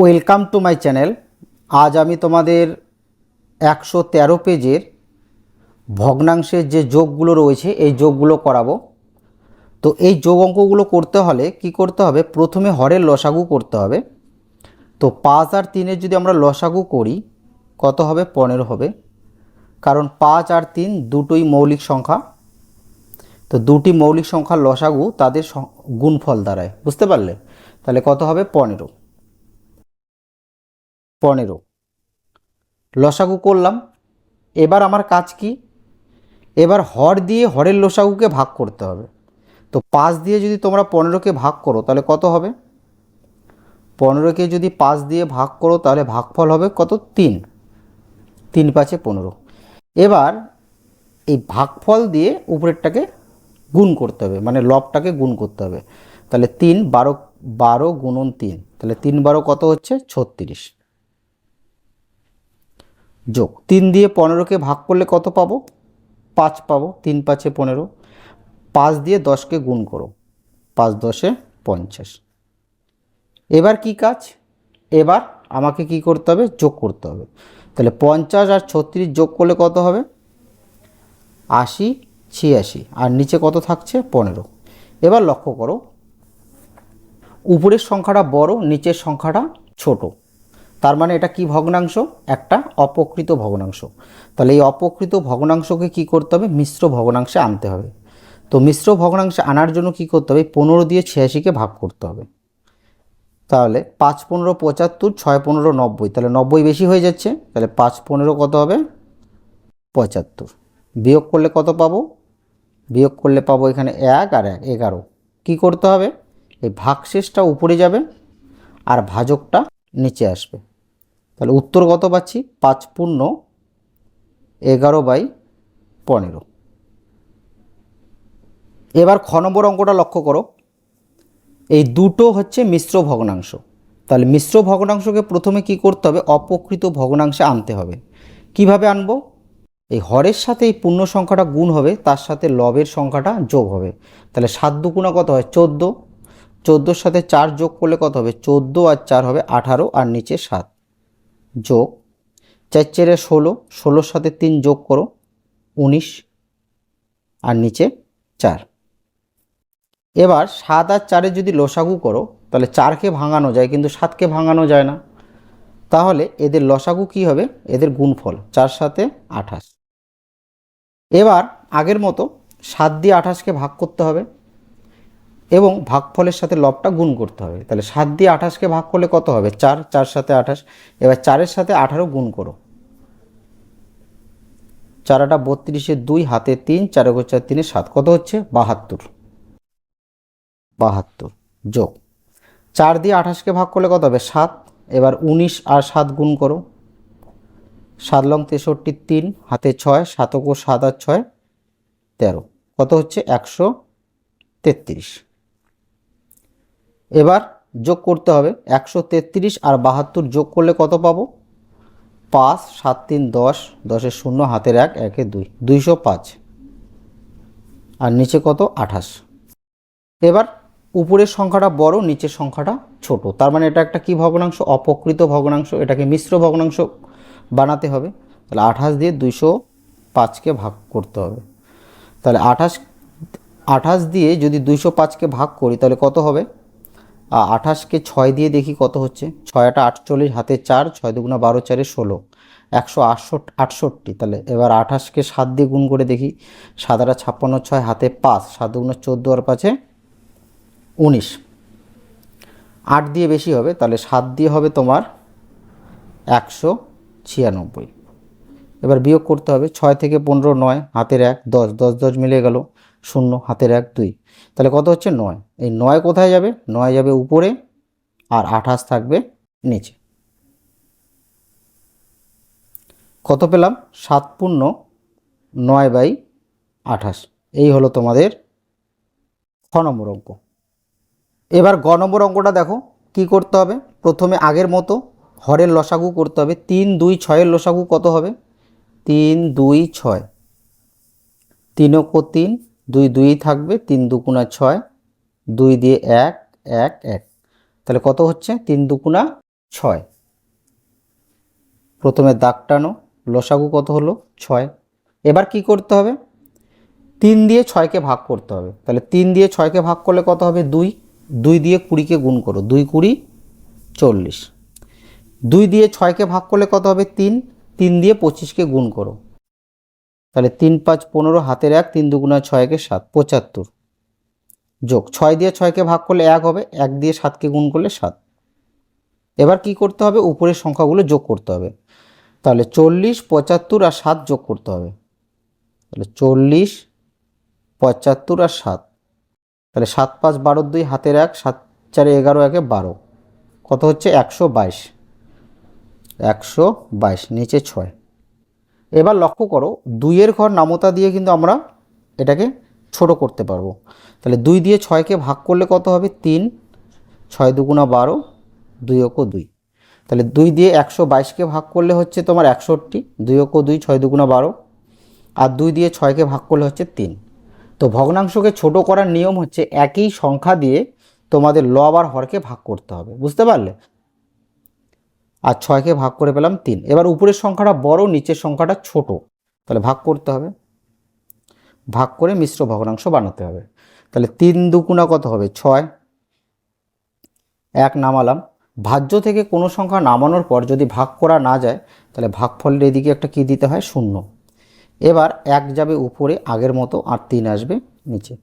Welcome to my channel. আজ আমি তোমাদের একশো তেরো পেজের ভগ্নাংশের যে যোগগুলো রয়েছে, এই যোগগুলো করাবো। তো এই যোগ অঙ্কগুলো করতে হলে কি করতে হবে? প্রথমে হরের লসাগু করতে হবে। তো পাঁচ আর তিনের যদি আমরা লসাগু করি, কত হবে? পনেরো হবে। কারণ পাঁচ আর তিন দুটোই মৌলিক সংখ্যা। তো দুটি মৌলিক সংখ্যার লসাগু তাদের গুণফল দাঁড়ায় বুঝতে পারলে? তাহলে কত হবে? পনেরো। পনেরো। লসাগু করলাম। এবার আমার কাজ কি? এবার হর দিয়ে হরের লসাগুকে ভাগ করতে হবে। তো পাঁচ দিয়ে যদি তোমরা পনেরোকে ভাগ করো, তাহলে কত হবে? পনেরোকে যদি পাঁচ দিয়ে ভাগ করো, তাহলে ভাগফল হবে কত? তিন। তিন পাঁচে পনেরো। এবার এই ভাগফল দিয়ে উপরেরটাকে গুণ করতে হবে মানে লবটাকে গুণ করতে হবে। তাহলে তিন বারো বারো গুণন তিন। তাহলে তিন বারো কত হচ্ছে? ছত্রিশ। যোগ। তিন দিয়ে পনেরোকে ভাগ করলে কত পাবো? পাঁচ পাবো। তিন পাঁচে পনেরো। পাঁচ দিয়ে দশকে গুণ করো। পাঁচ দশে পঞ্চাশ। এবার কি কাজ? এবার আমাকে কি করতে হবে? যোগ করতে হবে। তাহলে পঞ্চাশ আর ছত্রিশ যোগ করলে কত হবে? আশি, ছিয়াশি। আর নিচে কত থাকছে? পনেরো। এবার লক্ষ্য করো। উপরের সংখ্যাটা বড়, নিচের সংখ্যাটা ছোট। তার মানে এটা কি ভগ্নাংশ? একটা অপকৃত ভগ্নাংশ। তাহলে এই অপকৃত ভগ্নাংশকে কি করতে হবে? মিশ্র ভগ্নাংশে আনতে হবে। তো মিশ্র ভগ্নাংশে আনার জন্য কি করতে হবে? পনেরো দিয়ে ছিয়াশিকে ভাগ করতে হবে। তাহলে পাঁচ পনেরো পঁচাত্তর, ছয় পনেরো নব্বই। তাহলে নব্বই বেশি হয়ে যাচ্ছে। তাহলে পাঁচ পনেরো কত হবে? পঁচাত্তর। বিয়োগ করলে কত পাবো? বিয়োগ করলে পাবো এখানে এক আর এক, এগারো। কী করতে হবে? এই ভাগশেষটা উপরে যাবে আর ভাজকটা নিচে আসবে। তাহলে উত্তর কত পাচ্ছি? পাঁচ পূর্ণ এগারো বাই পনেরো। এবার খ নম্বর অঙ্কটা লক্ষ্য করো। এই দুটো হচ্ছে মিশ্র ভগ্নাংশ। তাহলে মিশ্র ভগ্নাংশকে প্রথমে কি করতে হবে? অপকৃত ভগ্নাংশে আনতে হবে। কীভাবে আনব? এই হরের সাথে এই পূর্ণ সংখ্যাটা গুণ হবে, তার সাথে লবের সংখ্যাটা যোগ হবে। তাহলে সাত দুগুণা কত হয়? চোদ্দ। চোদ্দোর সাথে চার যোগ করলে কত হবে? চোদ্দ আর চার হবে আঠারো, আর নিচে সাত। যোগ। চার চেরে ষোলো, ষোলোর সাথে তিন যোগ করো, উনিশ, আর নিচে চার। এবার সাত আর চারে যদি লসাগু করো, তাহলে চারকে ভাঙানো যায়, কিন্তু সাতকে ভাঙানো যায় না। তাহলে এদের লসাগু কি হবে? এদের গুণফল, চার সাথে আঠাশ। এবার আগের মতো সাত দিয়ে আঠাশকে ভাগ করতে হবে। এবং ভাগফলের সাথে লবটা গুণ করতে হবে। তাহলে সাত দিয়ে আঠাশকে ভাগ করলে কত হবে? চার চার সাথে আঠাশ। এবার চারের সাথে আঠারো গুণ করো। চারাটা বত্রিশে দুই, হাতে তিন, চারে চার তিনে সাত। কত হচ্ছে? বাহাত্তর। বাহাত্তর। যোগ। চার দিয়ে আঠাশকে ভাগ করলে কত হবে? সাত। এবার উনিশ আর সাত গুণ করো। সাত লং তেষট্টি তিন, হাতে ছয়, সাতক সাত আর ছয়, তেরো। কত হচ্ছে? একশো তেত্রিশ। এবার যোগ করতে হবে একশো তেত্রিশ আর বাহাত্তর যোগ করলে কত পাবো? পাঁচ, সাত, তিন, দশ, দশের শূন্য, হাতের এক, একে দুই, দুইশো পাঁচ। আর নিচে কত? আঠাশ। এবার উপরের সংখ্যাটা বড়, নিচের সংখ্যাটা ছোট। তার মানে এটা একটা কি ভগ্নাংশ? অপকৃত ভগ্নাংশ। এটাকে মিশ্র ভগ্নাংশ বানাতে হবে। তাহলে আঠাশ দিয়ে দুইশো পাঁচকে ভাগ করতে হবে। তাহলে আঠাশ আঠাশ দিয়ে যদি দুইশো পাঁচকে ভাগ করি, তাহলে কত হবে? আঠাশকে ছয় দিয়ে দেখি কত হচ্ছে। ছয়টা আটচল্লিশ, হাতে চার, ছয় দুগুণা বারো, চারে ষোলো। একশো আটষট্টি আটষট্টি। তাহলে এবার আঠাশকে সাত দিয়ে গুণ করে দেখি। সাদাটা ছাপ্পান্ন, ছয়, হাতে পাঁচ, সাত দুগুণা চোদ্দ আর পাঁচে উনিশ। আট দিয়ে বেশি হবে, তাহলে সাত দিয়ে হবে তোমার একশো ছিয়ানব্বই। এবার বিয়োগ করতে হবে, ছয় থেকে পনেরো, নয়, হাতের এক, দশ দশ দশ মিলে গেল। শূন্য, হাতের এক, দুই। তাহলে কত হচ্ছে? নয়। এই নয় কোথায় যাবে? নয় যাবে উপরে আর আঠাশ থাকবে নিচে। কত পেলাম? সাত পূর্ণ নয় বাই আঠাশ। এই হলো তোমাদের ছ নম্বর অঙ্ক। এবার গ নম্বর অঙ্কটা দেখো, কি করতে হবে? প্রথমে আগের মতো হরের লসাগু করতে হবে। তিন, দুই, ছয়ের লসাগু কত হবে? তিন, দুই, ছয়। তিনক তিন দুই দুই থাকবে, তিন দুকুণা ছয়, দুই দিয়ে এক এক এক। তাহলে কত হচ্ছে? তিন দুকুণা ছয়। প্রথমে দাগ টানো, লসাগু কত হলো? ছয়। এবার কি করতে হবে? তিন দিয়ে ছয়কে ভাগ করতে হবে। তাহলে তিন দিয়ে ছয়কে ভাগ করলে কত হবে? দুই। দুই দিয়ে কুড়িকে গুণ করো, দুই কুড়ি চল্লিশ। দুই দিয়ে ছয়কে ভাগ করলে কত হবে? তিন। তিন দিয়ে পঁচিশকে গুণ করো। তাহলে তিন পাঁচ পনেরো হাতের এক, তিন দুগুণা ছয়কে সাত, পঁচাত্তর। যোগ ছয় দিয়ে ছয়কে ভাগ করলে এক হবে, এক দিয়ে সাতকে গুণ করলে সাত। এবার কি করতে হবে? উপরের সংখ্যাগুলো যোগ করতে হবে। তাহলে চল্লিশ, পঁচাত্তর আর সাত যোগ করতে হবে। তাহলে চল্লিশ, পঁচাত্তর আর সাত। তাহলে সাত পাঁচ বারো দুই হাতের এক, সাত চারে এগারো একে বারো। কত হচ্ছে? একশো বাইশ। একশো বাইশ, নিচে ছয়। এবার লক্ষ্য করো, দুইয়ের ঘর নামতা দিয়ে কিন্তু আমরা এটাকে ছোট করতে পারব। তাহলে দুই দিয়ে ছয়কে ভাগ করলে কত হবে? তিন। ছয় দুগুণা বারো, দুই অকো দুই। তাহলে দুই দিয়ে একশো বাইশকে ভাগ করলে হচ্ছে তোমার একষট্টি, দুই অকো দুই, ছয় দুগুণা বারো। আর দুই দিয়ে ছয়কে ভাগ করলে হচ্ছে তিন। তো ভগ্নাংশকে ছোট করার নিয়ম হচ্ছে একই সংখ্যা দিয়ে তোমাদের লব আর হরকে ভাগ করতে হবে। বুঝতে পারলে? আর ছয়কে ভাগ করে পেলাম তিন। এবার উপরের সংখ্যাটা বড়, নিচের সংখ্যাটা ছোট। তাহলে ভাগ করতে হবে। ভাগ করে মিশ্র ভগ্নাংশ বানাতে হবে। তাহলে তিন দুগুণা কত হবে? ছয়। এক নামালাম। ভাজ্য থেকে কোনো সংখ্যা নামানোর পর যদি ভাগ করা না যায়, তাহলে ভাগফলের এদিকে একটা কি দিতে হয়? শূন্য। এবার এক যাবে উপরে, আগের মতো, আর তিন আসবে নিচে।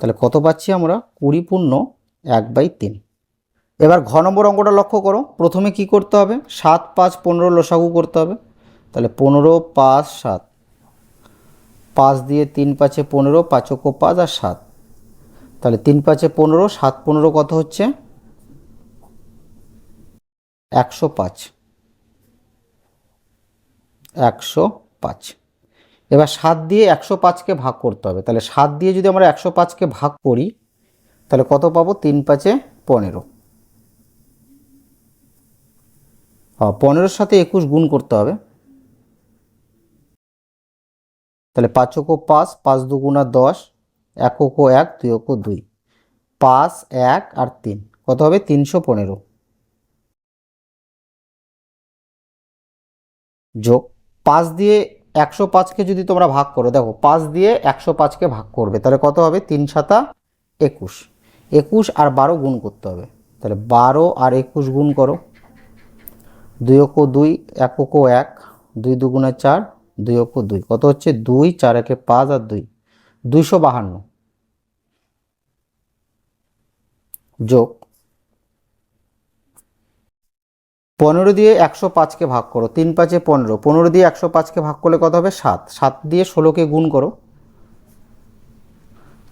তাহলে কত পাচ্ছি আমরা? কুড়ি পূর্ণ এক বাই তিন। এবার ঘ নম্বর অঙ্কটা লক্ষ্য করো। প্রথমে কি করতে হবে? সাত, পাঁচ, পনেরো লসাগু করতে হবে। তাহলে পনেরো, পাঁচ, সাত। পাঁচ দিয়ে তিন, পাঁচে পনেরো, পাঁচকো পাঁচ আর সাত। তাহলে তিন, পাঁচে পনেরো, সাত, পনেরো কত হচ্ছে? একশো পাঁচ। একশো পাঁচ। এবার সাত দিয়ে একশো পাঁচকে ভাগ করতে হবে। তাহলে সাত দিয়ে যদি আমরা একশো পাঁচকে ভাগ করি, তাহলে কত পাবো? তিন, পাঁচে পনেরো হ্যাঁ পনেরোর সাথে একুশ গুণ করতে হবে। তাহলে পাঁচ পাঁচকো পাঁচ পাঁচ দুগুণা দশ, এক এককো এক, দুই অকো দুই। পাঁচ, এক আর তিন, কত হবে? তিনশো পনেরো। যোগ, পাঁচ দিয়ে একশো পাঁচকে যদি তোমরা ভাগ করো, দেখো, পাঁচ দিয়ে একশো পাঁচকে ভাগ করবে, তাহলে কত হবে? তিন সাতা একুশ। একুশ আর বারো গুণ করতে হবে। তাহলে বারো আর একুশ গুণ করো। দুই অকো দুই এককো এক, দুই দুগুণে চার, দুই অকো দুই। কত হচ্ছে? দুই, চার একে পাঁচ আর দুই। দুইশো বাহান্ন। যোগ। পনেরো দিয়ে একশো পাঁচকে ভাগ করো। তিন পাঁচে পনেরো। পনেরো দিয়ে একশো পাঁচকে ভাগ করলে কত হবে? সাত। সাত দিয়ে ষোলোকে গুণ করো।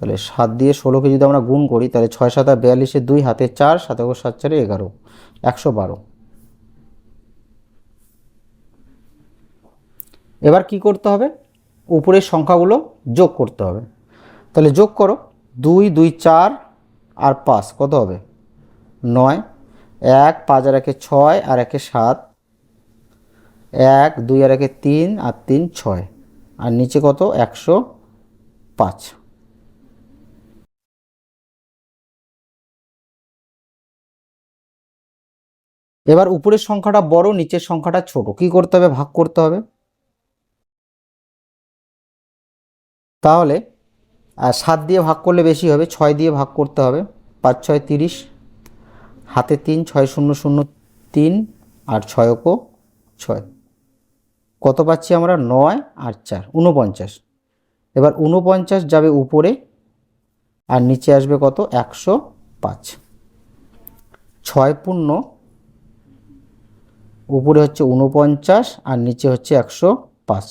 তাহলে সাত দিয়ে ষোলোকে যদি আমরা গুণ করি, তাহলে ছয় সাত আর বিয়াল্লিশে দুই, হাতে চার, সাত সাত চারে এগারো। একশো বারো। এবার কি করতে হবে? উপরের সংখ্যাগুলো যোগ করতে হবে। তাহলে যোগ করো, দুই দুই, চার আর পাঁচ, কত হবে? নয়। এক, পাঁচ আর একে ছয় আর একে সাত। এক, দুই আর একে তিন আর তিন, ছয়। আর নিচে কত? একশো পাঁচ। এবার উপরের সংখ্যাটা বড়, নিচের সংখ্যাটা ছোট। কি করতে হবে? ভাগ করতে হবে। তাহলে সাত দিয়ে ভাগ করলে বেশি হবে, ছয় দিয়ে ভাগ করতে হবে, পাঁচ, ছয়, তিরিশ, হাতে তিন, ছয়, শূন্য শূন্য, তিন, আর ছয় অকো ছয়। কত পাচ্ছি আমরা? নয় আর চার উনপঞ্চাশ এবার উনপঞ্চাশ যাবে উপরে, আর নিচে আসবে কত? একশো পাঁচ। ছয় পূর্ণ, উপরে হচ্ছে উনপঞ্চাশ আর নিচে হচ্ছে একশো পাঁচ।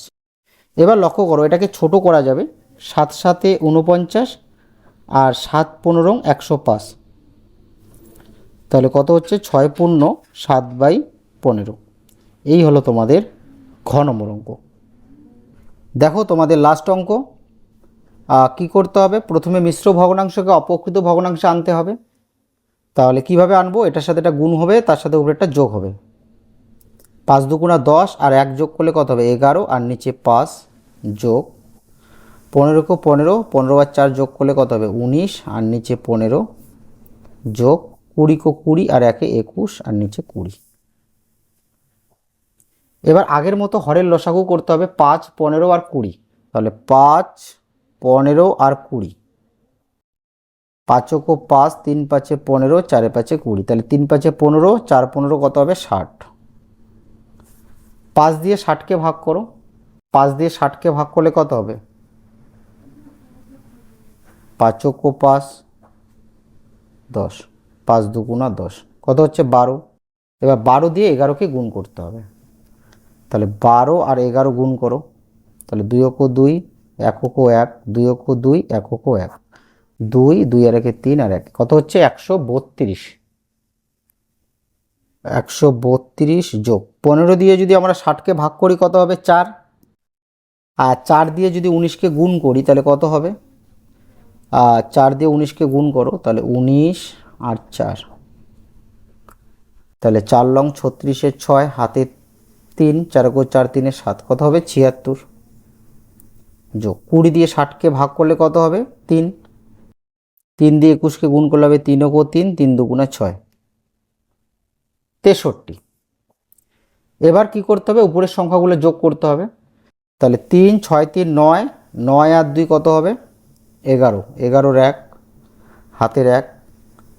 এবার লক্ষ্য করো, এটাকে ছোট করা যাবে। সাত সাতে উনপঞ্চাশ আর সাত পনেরো একশো পাঁচ। তাহলে কত হচ্ছে? ছয় পূর্ণ সাত বাই পনেরো। এই হলো তোমাদের ঘ নম্বর অঙ্ক। দেখো তোমাদের লাস্ট অঙ্ক। কি করতে হবে? প্রথমে মিশ্র ভগ্নাংশকে অপকৃত ভগ্নাংশে আনতে হবে। তাহলে কীভাবে আনব? এটার সাথে একটা গুণ হবে, তার সাথে উপরে একটা যোগ হবে। পাঁচ দুগুণা দশ আর এক যোগ করলে কত হবে? এগারো আর নিচে পাঁচ যোগ পনেরোকে পনেরো পনেরো আর চার যোগ করলে কত হবে? উনিশ, আর নিচে পনেরো যোগ কুড়ি কো কুড়ি, আর একে একুশ, আর নিচে কুড়ি। এবার আগের মতো হরের লসাগু করতে হবে পাঁচ, পনেরো আর কুড়ি। তাহলে পাঁচ, পনেরো আর কুড়ি। পাঁচকো পাঁচ, তিন পাঁচে পনেরো, চারে পাঁচে কুড়ি। তাহলে তিন পাঁচে পনেরো, চার পনেরো কত হবে? ষাট। পাঁচ দিয়ে ষাটকে ভাগ করো। পাঁচ দিয়ে ষাটকে ভাগ করলে কত হবে? পাঁচকো পাঁচ, দশ। পাঁচ দুগুণা দশ। কত হচ্ছে? বারো। এবার বারো দিয়ে এগারোকে গুণ করতে হবে। তাহলে বারো আর এগারো গুণ করো। তাহলে দুই অকো দুই এককো এক, দুই অকো দুই এককো এক। দুই দুই আর একে তিন আর এক। কত হচ্ছে? একশো বত্রিশ। একশো বত্রিশ যোগ। পনেরো দিয়ে যদি আমরা ষাটকে ভাগ করি কত হবে? চার। আর চার দিয়ে যদি উনিশকে গুণ করি, তাহলে কত হবে? চার দিয়ে উনিশকে গুণ করো, তাহলে উনিশ আর চার। তাহলে চার লং ছত্রিশের ছয়, হাতে তিন, চার কো চার তিনের সাত, কত হবে? ছিয়াত্তর। যোগ কুড়ি দিয়ে ষাটকে ভাগ করলে কত হবে? তিন। তিন দিয়ে একুশকে গুণ করলে হবে তিন কো তিন তিন দুগুণে ছয়। তেষট্টি। এবার কি করতে হবে? উপরের সংখ্যাগুলো যোগ করতে হবে। তাহলে তিন, ছয়, তিন, নয় নয় আর দুই কত হবে? এগারো। এগারোর এক, হাতের এক,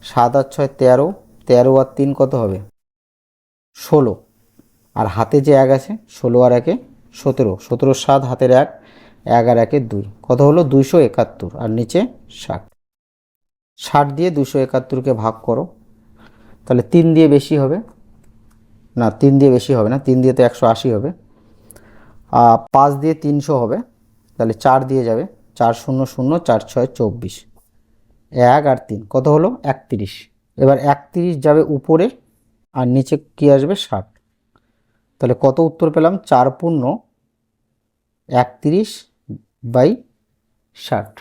সাত আর ছয় তেরো তেরো আর তিন কত হবে? ষোলো। আর হাতে যে এক আছে, ষোলো আর একে সতেরো। সতেরো সাত, হাতের এক এক আর একে দুই। কত হলো? দুইশো একাত্তর। আর নিচে ষাট। ষাট দিয়ে দুশো একাত্তরকে ভাগ করো। তাহলে তিন দিয়ে বেশি হবে। না, তিন দিয়ে বেশি হবে না। তিন দিয়ে তো একশো আশি হবে। পাঁচ দিয়ে তিনশো হবে। তাহলে চার দিয়ে যাবে। চার শূন্য শূন্য চার ছয় চব্বিশ। এক আর তিন, কত হলো? একত্রিশ। এবার একত্রিশ যাবে উপরে আর নিচে কি আসবে? ষাট। তাহলে কত উত্তর পেলাম? চার পূর্ণ একত্রিশ বাই ষাট।